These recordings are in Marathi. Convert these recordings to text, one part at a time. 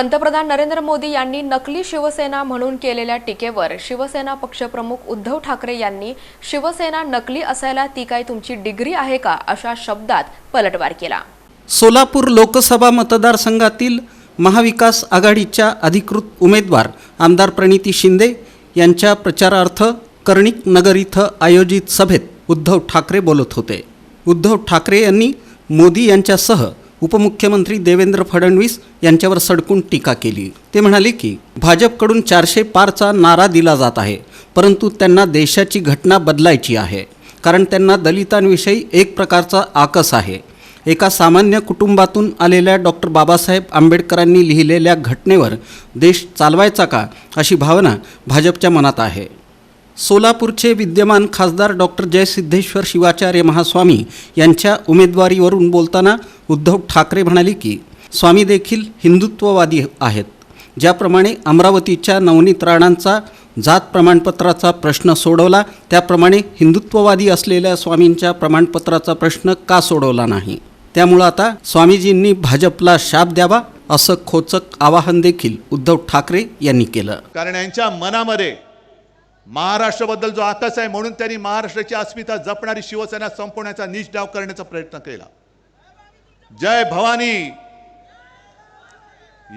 पंतप्रधान नरेंद्र मोदी यांनी नकली शिवसेना म्हणून केलेल्या टीकेवर शिवसेना पक्षप्रमुख उद्धव ठाकरे यांनी शिवसेना नकली असायला ती काय तुमची डिग्री आहे का? अशा शब्दात पलटवार केला. सोलापूर लोकसभा मतदारसंघातील महाविकास आघाडीच्या अधिकृत उमेदवार आमदार प्रणिती शिंदे यांच्या प्रचारार्थ कर्णिक नगर इथं आयोजित सभेत उद्धव ठाकरे बोलत होते. उद्धव ठाकरे यांनी मोदी यांच्यासह उपमुख्यमंत्री देवेंद्र फडणवीस यांच्यावर सडकून टीका केली. ते म्हणाले की भाजपकडून चारशे पारचा नारा दिला जात आहे परंतु त्यांना देशाची घटना बदलायची आहे कारण त्यांना दलितांविषयी एक प्रकारचा आकस आहे. एका सामान्य कुटुंबातून आलेल्या डॉक्टर बाबासाहेब आंबेडकरांनी लिहिलेल्या घटनेवर देश चालवायचा का अशी भावना भाजपच्या मनात आहे. सोलापूरचे विद्यमान खासदार डॉक्टर जयसिद्धेश्वर शिवाचार्य महास्वामी यांच्या उमेदवारीवरून बोलताना उद्धव ठाकरे म्हणाले की स्वामी देखील हिंदुत्ववादी आहेत. ज्याप्रमाणे अमरावतीच्या नवनीत राणांचा जात प्रमाणपत्राचा प्रश्न सोडवला त्याप्रमाणे हिंदुत्ववादी असलेल्या स्वामींच्या प्रमाणपत्राचा प्रश्न का सोडवला नाही? त्यामुळं आता स्वामीजींनी भाजपला शाप द्यावा असं खोचक आवाहन देखील उद्धव ठाकरे यांनी केलं. कारण यांच्या मनामध्ये महाराष्ट्राबद्दल जो आकाश आहे म्हणून त्यांनी महाराष्ट्राची अस्मिता जपणारी शिवसेना संपवण्याचा नीच डाव करण्याचा प्रयत्न केला. जय भवानी!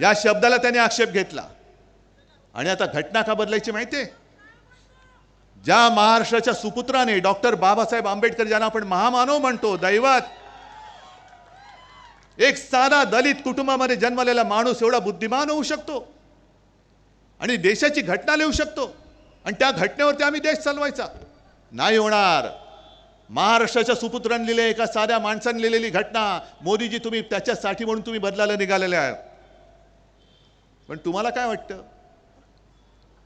या शब्दाला त्यांनी आक्षेप घेतला. आणि आता घटना का बदलायची माहितीये ज्या महाराष्ट्राच्या सुपुत्राने डॉक्टर बाबासाहेब आंबेडकर ज्यांना आपण महामानव म्हणतो दैवत एक साधा दलित कुटुंबामध्ये जन्मलेला माणूस एवढा बुद्धिमान होऊ शकतो? आणि देशाची घटना लिहू शकतो? आणि त्या घटनेवरती आम्ही देश चालवायचा. नाही होणार. महाराष्ट्राच्या सुपुत्रांनी लिहिले एका साध्या माणसाने लिहिलेली घटना मोदीजी तुम्ही त्याच्यासाठी म्हणून तुम्ही बदलायला निघालेले आहे पण तुम्हाला काय वाटतं?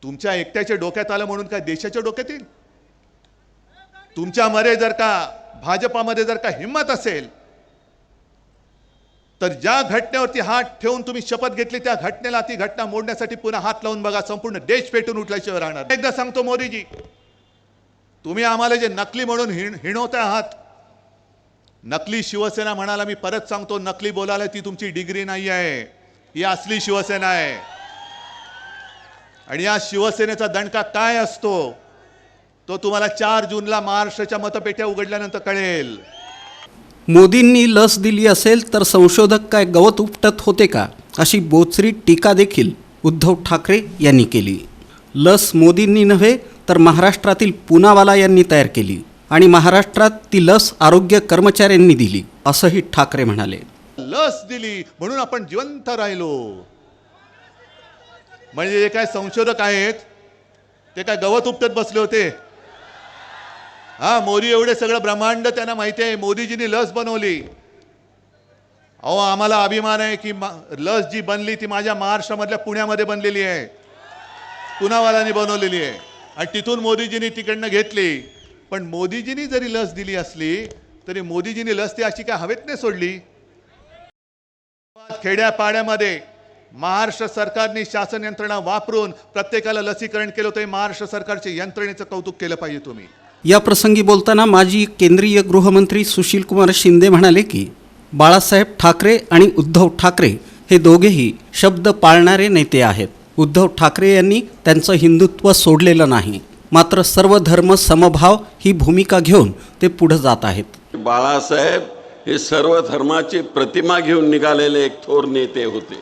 तुमच्या एकट्याच्या डोक्यात आलं म्हणून काय देशाच्या डोक्यात येईल? तुमच्यामध्ये जर का भाजपामध्ये जर का हिंमत असेल तर ज्या घटनेवरती हात ठेवून तुम्ही शपथ घेतली त्या घटनेला ती घटना मोडण्यासाठी पुन्हा हात लावून बघा संपूर्ण देश पेटून उठल्याशिवाय राहणार एकदा सांगतो मोदीजी तुम्ही आम्हाला जे नकली म्हणून हिण हिणवता आहात नकली शिवसेना म्हणाला मी परत सांगतो नकली बोलायला ती तुमची डिग्री नाही आहे ही असली शिवसेना आहे. आणि या शिवसेनेचा दणका काय असतो तो तुम्हाला चार जूनला महाराष्ट्राच्या मतपेट्या उघडल्यानंतर कळेल. मोदींनी लस दिली असेल तर संशोधक काय गवत उपटत होते का? अशी बोचरी टीका देखील उद्धव ठाकरे यांनी केली. लस मोदींनी नव्हे तर महाराष्ट्रातील पुनावाला यांनी तयार केली आणि महाराष्ट्रात ती लस आरोग्य कर्मचाऱ्यांनी दिली असंही ठाकरे म्हणाले. लस दिली म्हणून आपण जिवंत राहिलो. म्हणजे जे काय संशोधक आहेत ते काय गवत उपटत बसले होते? हा मोदी एवढे सगळं ब्रह्मांड त्यांना माहिती आहे. मोदीजींनी लस बनवली. अहो आम्हाला अभिमान आहे की लस जी बनली ती माझ्या महाराष्ट्रामधल्या पुण्यामध्ये बनलेली आहे. पुनावालांनी बनवलेली आहे. आणि तिथून मोदीजींनी तिकडनं घेतली. पण मोदीजींनी जरी लस दिली असली तरी मोदीजींनी लस ती अशी काय हवेत नाही सोडली? खेड्यापाड्यामध्ये महाराष्ट्र सरकारने शासन यंत्रणा वापरून प्रत्येकाला लसीकरण केलं होतं. महाराष्ट्र सरकारच्या यंत्रणेचं कौतुक केलं पाहिजे तुम्ही. या प्रसंगी बोलताना माजी केंद्रीय गृहमंत्री सुशीलकुमार शिंदे म्हणाले की बाळासाहेब ठाकरे आणि उद्धव ठाकरे हे दोघेही शब्द पाळणारे नेते आहेत. उद्धव ठाकरे यांनी त्यांचं हिंदुत्व सोडलेलं नाही. मात्र सर्व धर्म समभाव ही भूमिका घेऊन ते पुढे जात आहेत. बाळासाहेब हे सर्व धर्माची प्रतिमा घेऊन निघालेले एक थोर नेते होते.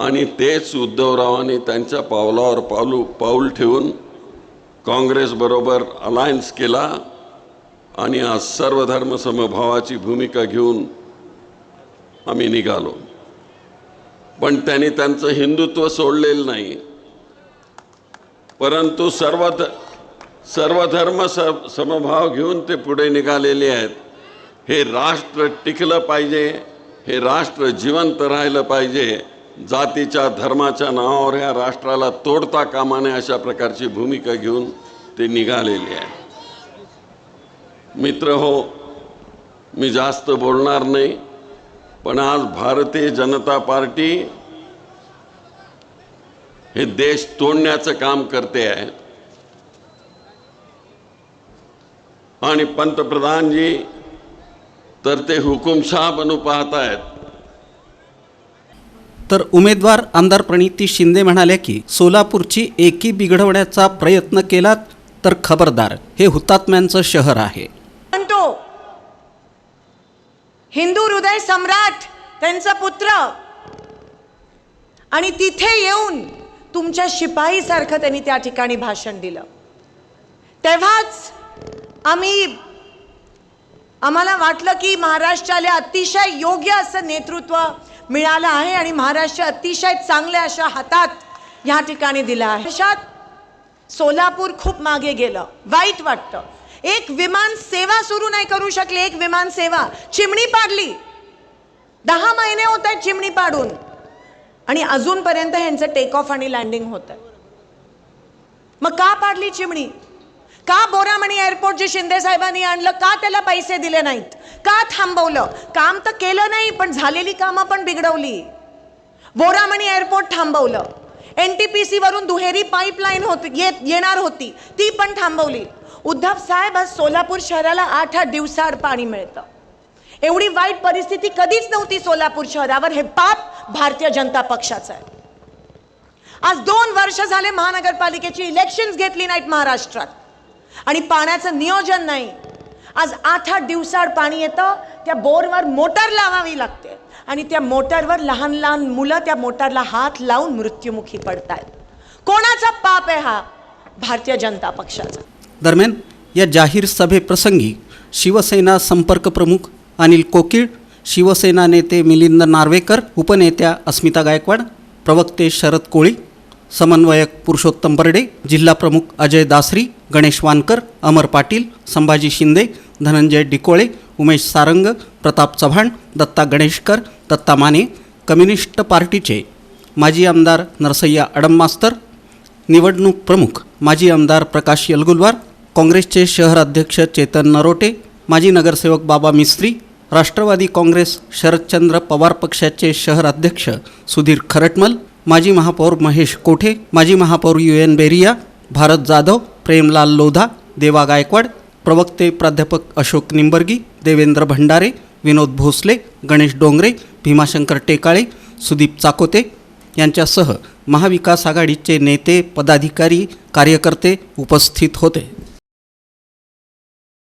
आणि तेच उद्धवरावांनी त्यांच्या पावलावर पाऊल पाऊल ठेवून काँग्रेसबरोबर अलायन्स केला आणि आज सर्वधर्म समभावाची भूमिका घेऊन आम्ही निघालो. पण त्यांनी त्यांचं हिंदुत्व सोडलेलं नाही. परंतु सर्व सर्वधर्म स समभाव घेऊन ते पुढे निघालेले आहेत. हे राष्ट्र टिकलं पाहिजे हे राष्ट्र जिवंत राहिलं पाहिजे जातीच्या धर्माच्या नावावर या राष्ट्राला तोडता कामा नये अशा प्रकारची भूमिका घेऊन ते निघालेले आहे मित्र हो मी जास्त बोलणार नाही पण आज भारतीय जनता पार्टी हे देश तोडण्याचं काम करते आहे. आणि पंतप्रधानजी तर ते हुकुमशहा बनू पाहत आहेत तर उमेदवार आमदार प्रणिती शिंदे म्हणाल्या की सोलापूरची एकी बिघडवण्याचा प्रयत्न केलात तर खबरदार. हे हुतात्म्यांचं शहर आहे. म्हणतो हिंदू हृदय सम्राट त्यांचा पुत्र आणि तिथे येऊन तुमच्या शिपाईसारखं त्यांनी त्या ठिकाणी भाषण दिलं. तेव्हाच आम्ही आम्हाला वाटलं की महाराष्ट्राला अतिशय योग्य असं नेतृत्व मिळालं आहे आणि महाराष्ट्र अतिशय चांगल्या अशा हातात ह्या ठिकाणी दिला आहे. देशात सोलापूर खूप मागे गेलं. वाईट वाटतं. एक विमान सेवा सुरू नाही करू शकली. एक विमान सेवा. चिमणी पाडली. दहा महिने होत आहेत चिमणी पाडून. आणि अजूनपर्यंत ह्यांचं टेक ऑफ आणि लँडिंग होत आहे मग का पाडली चिमणी? का बोरामणी एअरपोर्ट जे शिंदे साहेबांनी आणलं का त्याला पैसे दिले नाहीत? का थांबवलं? काम तर केलं नाही पण झालेली कामं पण बिघडवली. बोरामणी एअरपोर्ट थांबवलं. एन टी पी सीवरून दुहेरी पाईपलाईन होती येत येणार होती ती पण थांबवली. उद्धव साहेब आज सोलापूर शहराला आठ आठ दिवसाआड पाणी मिळतं. एवढी वाईट परिस्थिती कधीच नव्हती सोलापूर शहरावर हे पाप भारतीय जनता पक्षाचं आहे. आज दोन वर्ष झाले महानगरपालिकेची इलेक्शन्स घेतली नाहीत महाराष्ट्रात. आणि पाण्याचं नियोजन नाही. आज आठ आठ दिवसाआड पाणी येतं त्या बोरवर मोटर लावावी लागते. आणि त्या मोटरवर लहान लहान मुलं त्या मोटरला हात लावून मृत्युमुखी पडतायत. कोणाचा पाप आहे हा? भारतीय जनता पक्षाचा. दरम्यान या जाहीर सभेप्रसंगी शिवसेना संपर्क प्रमुख अनिल कोकीळ शिवसेना नेते मिलिंद नार्वेकर उपनेत्या अस्मिता गायकवाड प्रवक्ते शरद कोळी समन्वयक पुरुषोत्तम बर्डे जिल्हाप्रमुख अजय दासरी गणेश वानकर अमर पाटील संभाजी शिंदे धनंजय डिकोळे उमेश सारंग प्रताप चव्हाण दत्ता गणेशकर दत्ता माने कम्युनिस्ट पार्टीचे माजी आमदार नरसय्या अडम मास्तर निवडणूक प्रमुख माजी आमदार प्रकाश यलगुलवार काँग्रेसचे शहर अध्यक्ष चेतन नरोटे माजी नगरसेवक बाबा मिस्त्री राष्ट्रवादी काँग्रेस शरदचंद्र पवार पक्षाचे शहर अध्यक्ष सुधीर खरटमल माजी महापौर महेश कोठे माजी महापौर यू एन बेरिया भारत जाधव प्रेमलाल लोधा देवा गायकवाड प्रवक्ते प्राध्यापक अशोक निंबर्गी देवेंद्र भंडारे विनोद भोसले गणेश डोंगरे भीमाशंकर टेकाळे सुदीप चाकोते यांच्यासह महाविकास आघाडीचे नेते पदाधिकारी कार्यकर्ते उपस्थित होते.